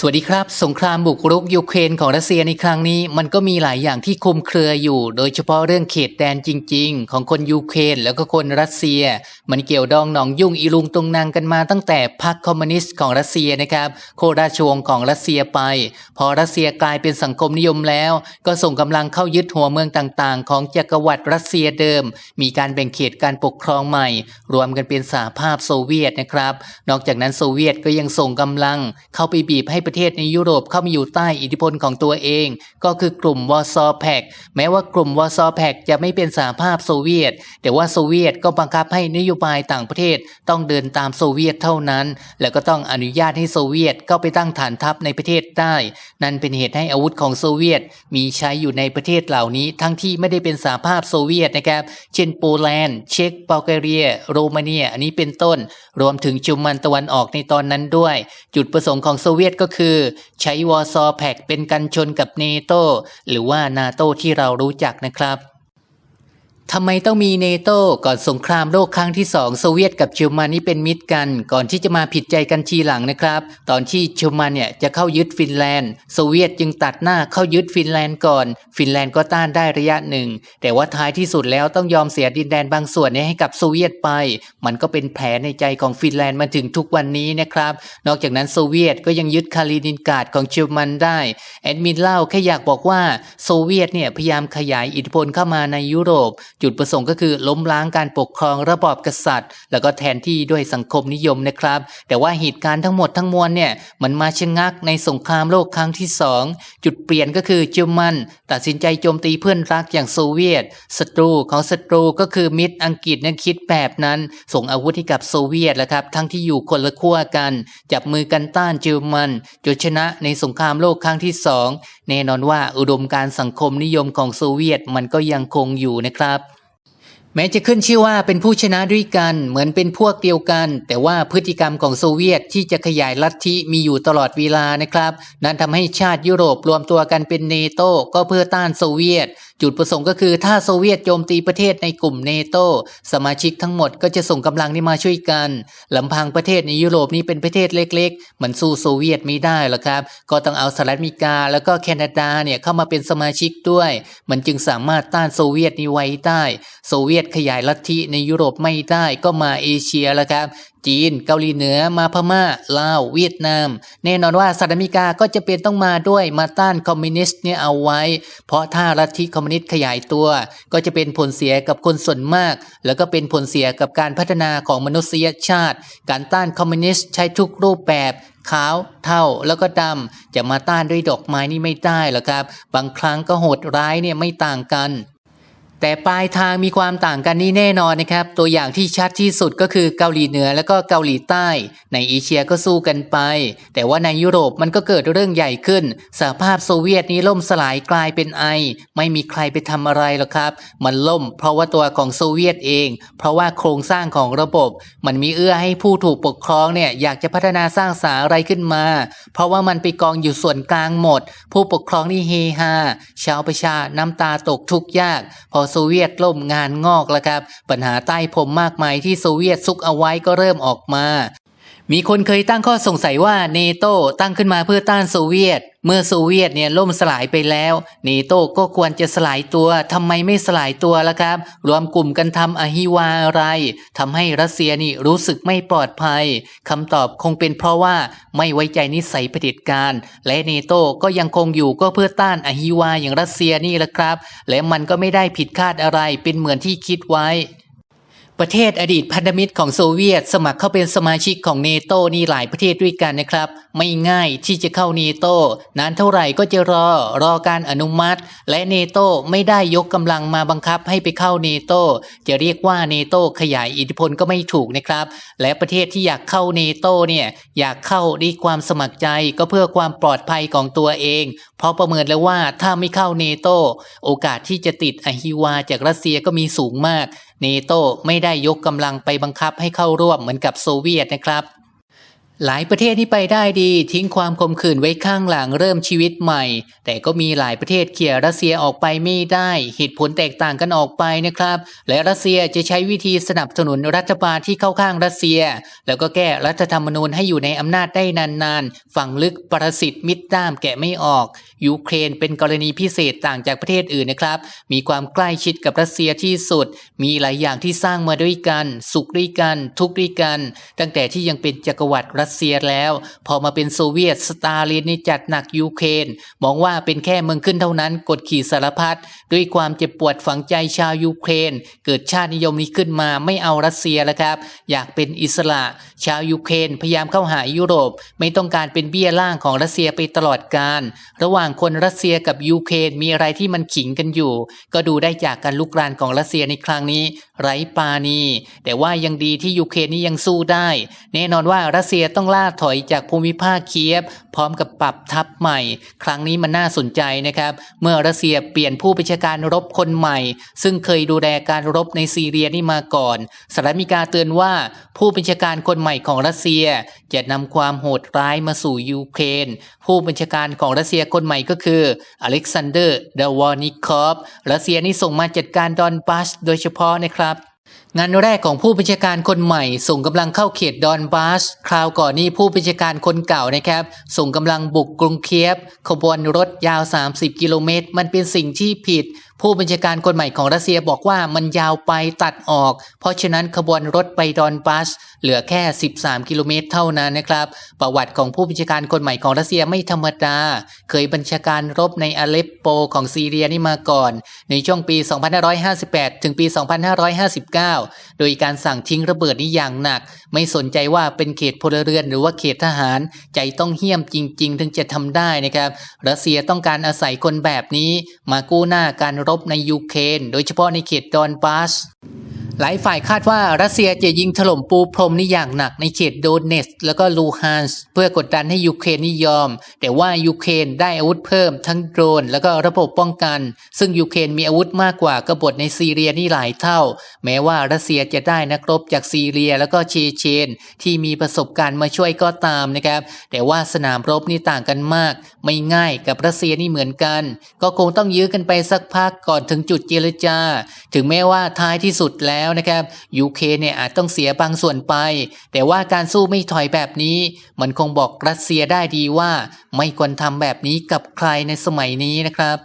สวัสดีครับ สงครามบุกรุกยูเครนของรัสเซียในครั้งนี้ มันก็มีหลายอย่างที่คุมเครืออยู่ โดยเฉพาะเรื่องเขตแดนจริง ๆ ของคนยูเครนแล้วก็คนรัสเซีย มันเกี่ยวดองหนองยุ่งอีลุงตรงนางกันมาตั้งแต่พรรคคอมมิวนิสต์ของรัสเซียนะครับโคราชวงศ์ของรัสเซียไป พอรัสเซียกลายเป็นสังคมนิยมแล้ว ก็ส่งกำลังเข้ายึดหัวเมืองต่างๆ ของจักรวรรดิรัสเซียเดิม มีการแบ่งเขตการปกครองใหม่ รวมกันเป็นสหภาพโซเวียตนะครับ นอกจากนั้นโซเวียตก็ยังส่งกำลังเข้าไปบีบให้ประเทศในยุโรปเข้ามาอยู่ใต้อิทธิพลของตัวเอง ก็คือกลุ่มวอร์ซอแพกแม้ว่ากลุ่มวอร์ซอแพกจะไม่เป็นสหภาพโซเวียต แต่ว่าโซเวียตก็บังคับให้นโยบายต่างประเทศต้องเดินตามโซเวียตเท่านั้น แล้วก็ต้องอนุญาตให้โซเวียตเข้าไปตั้งฐานทัพในประเทศได้ นั่นเป็นเหตุให้อาวุธของโซเวียต มีใช้อยู่ในประเทศเหล่านี้ ทั้งที่ไม่ได้เป็นสหภาพโซเวียตนะครับ เช่นโปแลนด์ เช็กบัลแกเรีย โรมาเนีย อันนี้เป็นต้น รวมถึงจุมันตะวันออกในตอนนั้นด้วย จุดประสงค์ของโซเวียตก็คือใช้วอร์ซอแพกเป็นกันชนกับเนโตหรือว่านาโตที่เรารู้จักนะครับ ทำไมต้องมีเนโตก่อนสงครามโลกครั้งที่สองโซเวียตกับเยอรมันนี่เป็นมิตรกัน ก่อนที่จะมาผิดใจกันทีหลังนะครับ ตอนที่เยอรมันเนี่ยจะเข้ายึดฟินแลนด์โซเวียตจึงตัดหน้าเข้ายึดฟินแลนด์ก่อน ฟินแลนด์ก็ต้านได้ระยะหนึ่ง แต่ว่าท้ายที่สุดแล้วต้องยอมเสียดินแดนบางส่วนนี่ยให้กับโซเวียตไป มันก็เป็นแผลในใจของฟินแลนด์มาถึงทุกวันนี้นะครับ นอกจากนั้นโซเวียตก็ยังยึดคาลินินกาดของเยอรมันได้แอดมินเล่าแค่อยากบอกว่าโซเวียตเนี่ยพยายามขยายอิทธิพลเข้ามาในยุโรปจุดประสงค์ก็คือล้มล้างการปกครองระบอบกษัตริย์ แล้วก็แทนที่ด้วยสังคมนิยมนะครับ แต่ว่าเหตุการณ์ทั้งหมดทั้งมวลเนี่ยมันมาชะงักในสงครามโลกครั้งที่สองจุดเปลี่ยนก็คือเยอรมัน ตัดสินใจโจมตีเพื่อนรักอย่างโซเวียตศัตรูของศัตรูก็คือมิตรอังกฤษนั้นคิดแบบนั้น ส่งอาวุธให้กับโซเวียตแล้วครับ ทั้งที่อยู่คนละขั้วกัน จับมือกันต้านเยอรมันจนชนะในสงครามโลกครั้งที่สองแน่นอนว่าอุดมการสังคมนิยมของโซเวียตมันก็ยังคงอยู่นะครับ ม้จะขึ้นชื่อว่าเป็นผู้ชนะด้วยกันเหมือนเป็นพวกเดียวกัน แต่ว่าพฤติกรรมของโซเวียตที่จะขยายลัทธิมีอยู่ตลอดเวลานะครับ นั่นทำให้ชาติยุโรปรวมตัวกันเป็นเนโตก็เพื่อต้านโซเวียต จุดประสงค์ก็คือถ้าโซเวียตโจมตีประเทศในกลุ่มเนโตสมาชิกทั้งหมดก็จะส่งกำลังนี้มาช่วยกันลำพังประเทศในยุโรปนี่เป็นประเทศเล็กๆ มันสู้โซเวียตไม่ได้หรอกครับ ก็ต้องเอาสหรัฐอเมริกา แล้วก็แคนาดาเนี่ยเข้ามาเป็นสมาชิกด้วย มันจึงสามารถต้านโซเวียตนี้ไว้ได้ โซเวียตขยายลัทธิในยุโรปไม่ได้ก็มาเอเชียแล้วครับจีนเกาหลีเหนือมาพม่าลาวเวียดนาม แน่นอนว่าสหรัฐอเมริกาก็จะเป็นต้องมาด้วยมาต้านคอมมิวนิสต์เนี่ยเอาไว้ เพราะถ้าลัทธิคอมมินิสต์ขยายตัว ก็จะเป็นผลเสียกับคนส่วนมาก แล้วก็เป็นผลเสียกับการพัฒนาของมนุษยชาติ การต้านคอมมิวนิสต์ใช้ทุกรูปแบบขาวเทาแล้วก็ดำจะมาต้านด้วยดอกไม้นี่ไม่ได้หรอกครับ บางครั้งก็โหดร้ายเนี่ยไม่ต่างกัน แต่ปลายทางมีความต่างกันนี่แน่นอนนะครับ ตัวอย่างที่ชัดที่สุดก็คือเกาหลีเหนือแล้วก็เกาหลีใต้ ในเอเชียก็สู้กันไป แต่ว่าในยุโรปมันก็เกิดเรื่องใหญ่ขึ้นสหภาพโซเวียตนี้ล่มสลายกลายเป็นไอ ไม่มีใครไปทำอะไรหรอกครับ มันล่ม เพราะว่าตัวของโซเวียตเอง เพราะว่าโครงสร้างของระบบ มันมีเอื้อให้ผู้ถูกปกครองเนี่ยอยากจะพัฒนาสร้างสาอะไรขึ้นมา เพราะว่ามันไปกองอยู่ส่วนกลางหมด ผู้ปกครองนี่เฮฮาชาวประชาน้ำตาตกทุกยากพอโซเวียตล่มงานงอกแล้วครับ ปัญหาใต้ผมมากมายที่โซเวียตซุกเอาไว้ก็เริ่มออกมา มีคนเคยตั้งข้อสงสัยว่าเนโตตั้งขึ้นมาเพื่อต้านโซเวียตเมื่อโซเวียตเนี่ยล่มสลายไปแล้วเนโตก็ควรจะสลายตัวทำไมไม่สลายตัวล่ะครับ รวมกลุ่มกันทำอหิวาอะไรทำให้รัสเซียนี่รู้สึกไม่ปลอดภัยคำตอบคงเป็นเพราะว่าไม่ไว้ใจนิสัยเผด็จการ และเนโตก็ยังคงอยู่ก็เพื่อต้านอหิวาอย่างรัสเซียนี่แหละครับ และมันก็ไม่ได้ผิดคาดอะไรเป็นเหมือนที่คิดไว้ ประเทศอดีตพันธมิตรของโซเวียต สมัครเข้าเป็นสมาชิกของเนโตนี่หลายประเทศด้วยกันนะครับ ไม่ง่ายที่จะเข้าเนโตนานเท่าไหร่ก็จะรอรอการอนุมัติ และเนโตไม่ได้ยกกำลังมาบังคับให้ไปเข้าเนโตจะเรียกว่าเนโตขยายอิทธิพลก็ไม่ถูกนะครับ และประเทศที่อยากเข้าเนโตเนี่ยอยากเข้าด้วยความสมัครใจก็เพื่อความปลอดภัยของตัวเอง เพราะประเมินแล้วว่าถ้าไม่เข้าเนโตโอกาสที่จะติดอหิวาจากรัสเซียก็มีสูงมาก เนโตไม่ได้ยกกำลังไปบังคับให้เข้าร่วมเหมือนกับโซเวียตนะครับ หลายประเทศที่ไปได้ดีทิ้งความคมขื่นไว้ข้างหลังเริ่มชีวิตใหม่ แต่ก็มีหลายประเทศเขี่ยรัสเซียออกไปไม่ได้เหตุผลแตกต่างกันออกไปนะครับ และรัสเซียจะใช้วิธีสนับสนุนรัฐบาลที่เข้าข้างรัสเซีย แล้วก็แก้รัฐธรรมนูญให้อยู่ในอำนาจได้นานๆฝังลึกประสิทธิ์มิดด้ามแกะไม่ออก ยูเครนเป็นกรณีพิเศษต่างจากประเทศอื่นนะครับ มีความใกล้ชิดกับรัสเซียที่สุด มีหลายอย่างที่สร้างมาด้วยกัน สุขด้วยกัน ทุกข์ด้วยกัน ตั้งแต่ที่ยังเป็นจักรวรรดิรัสเซียแล้ว พอมาเป็นโซเวียตสตาลินนี่จัดหนักยูเครนมองว่าเป็นแค่เมืองขึ้นเท่านั้น กดขี่สารพัดด้วยความเจ็บปวดฝังใจชาวยูเครน เกิดชาตินิยมนี้ขึ้นมาไม่เอารัสเซียแล้วครับ อยากเป็นอิสระ ชาวยูเครนพยายามเข้าหายุโรป ไม่ต้องการเป็นเบี้ยล่างของรัสเซียไปตลอดกาลระหว่างคนรัสเซียกับยูเครนมีอะไรที่มันขิงกันอยู่ ก็ดูได้จากการลุกรานของรัสเซียในครั้งนี้ ไร้ปาณีแต่ว่ายังดีที่ยูเครนนี่ยังสู้ได้ แน่นอนว่ารัสเซียต้องล่าถอยจากภูมิภาคเคียฟพร้อมกับปรับทัพใหม่ ครั้งนี้มันน่าสนใจนะครับ เมื่อรัสเซียเปลี่ยนผู้บัญชาการรบคนใหม่ ซึ่งเคยดูแลการรบในซีเรียนี่มาก่อนสหรัฐอเมริกาเตือนว่าผู้บัญชาการคนใหม่ของรัสเซีย จะนำความโหดร้ายมาสู่ยูเครน ผู้บัญชาการของรัสเซียคนใหม่ก็คืออเล็กซานเดอร์เดวอนิคอฟรัสเซียนี่ส่งมาจัดการดอนบัสโดยเฉพาะนะครับ งานแรกของผู้บัญชาการคนใหม่ ส่งกำลังเข้าเขตดอนบาส คราวก่อนนี้ผู้บัญชาการคนเก่านะครับ ส่งกำลังบุกกรุงเคียฟขบวนรถยาว 30 กิโลเมตร มันเป็นสิ่งที่ผิด ผู้บัญชาการคนใหม่ของรัสเซียบอกว่ามันยาวไปตัดออก เพราะฉะนั้นขบวนรถไปดอนบัส เหลือแค่ 13 กิโลเมตรเท่านั้นนะครับ ประวัติของผู้บัญชาการคนใหม่ของรัสเซียไม่ธรรมดา เคยบัญชาการรบในอเลปโปของซีเรียนี่มาก่อน ในช่วงปี 2558 ถึงปี 2559 โดยการสั่งทิ้งระเบิดนี้อย่างหนัก ไม่สนใจว่าเป็นเขตพลเรือนหรือว่าเขตทหาร ใจต้องเหี้ยมจริง ๆ ถึงจะทำได้นะครับรัสเซียต้องการอาศัยคนแบบนี้ มากู้หน้าการรบในยูเครนโดยเฉพาะในเขตดอนบาส หลายฝ่ายคาดว่ารัสเซียจะยิงถล่มปูพรมนี่อย่างหนักในเขตโดเนสแล้วก็ลูฮานส์เพื่อกดดันให้ยูเครนนี่ยอม แต่ว่ายูเครนได้อาวุธเพิ่มทั้งโดรน แล้วก็ระบบป้องกัน ซึ่งยูเครนมีอาวุธมากกว่ากบฏในซีเรียนี่หลายเท่า แม้ว่ารัสเซียจะได้นักรบจากซีเรียแล้วก็เชเชน ที่มีประสบการณ์มาช่วยก็ตามนะครับ แต่ว่าสนามรบนี่ต่างกันมาก ไม่ง่ายกับรัสเซียนี่เหมือนกัน ก็คงต้องยื้อกันไปสักพักก่อนถึงจุดเจรจา ถึงแม้ว่าท้ายที่สุดแล้วนะครับยูเครเนี่ยอาจต้องเสียบางส่วนไป แต่ว่าการสู้ไม่ถอยแบบนี้ มันคงบอกรัสเซียได้ดีว่า ไม่ควรทำแบบนี้กับใครในสมัยนี้นะครับ